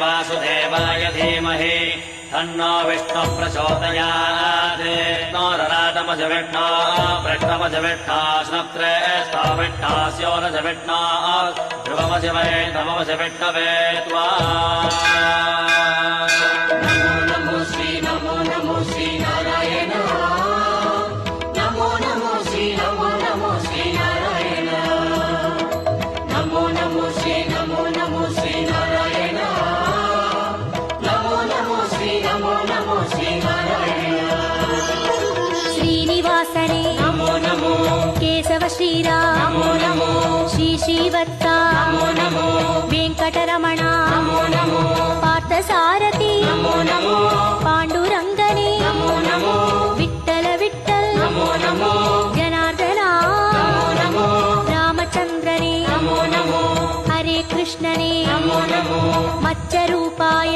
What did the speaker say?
वासुदेवाय धीमहि तन्नो विष्णु प्रचोदयात् नोरराटमज विष्णो पृष्ठमज विष्णा स्नप्त्रेष्ठो विष्णास्योरज विष्णा ध्रुवमज वै ध्रुवमज विष्णवे त्वा నమో శ్రీ నమో నమో నమో నమో కేశవ శ్రీరామ్ నమో నమో శ్రీ శ్రీవత్స నమో నమో వెంకటరమణ నమో నమో పార్థసారథి నమో నమో పాండురంగనే నమో నమో విట్టల విట్టల్ నమో నమో జనార్దన నమో నమో రామచంద్రనే నమో నమో హరే కృష్ణనే నమో నమో మత్స్యరూపాయ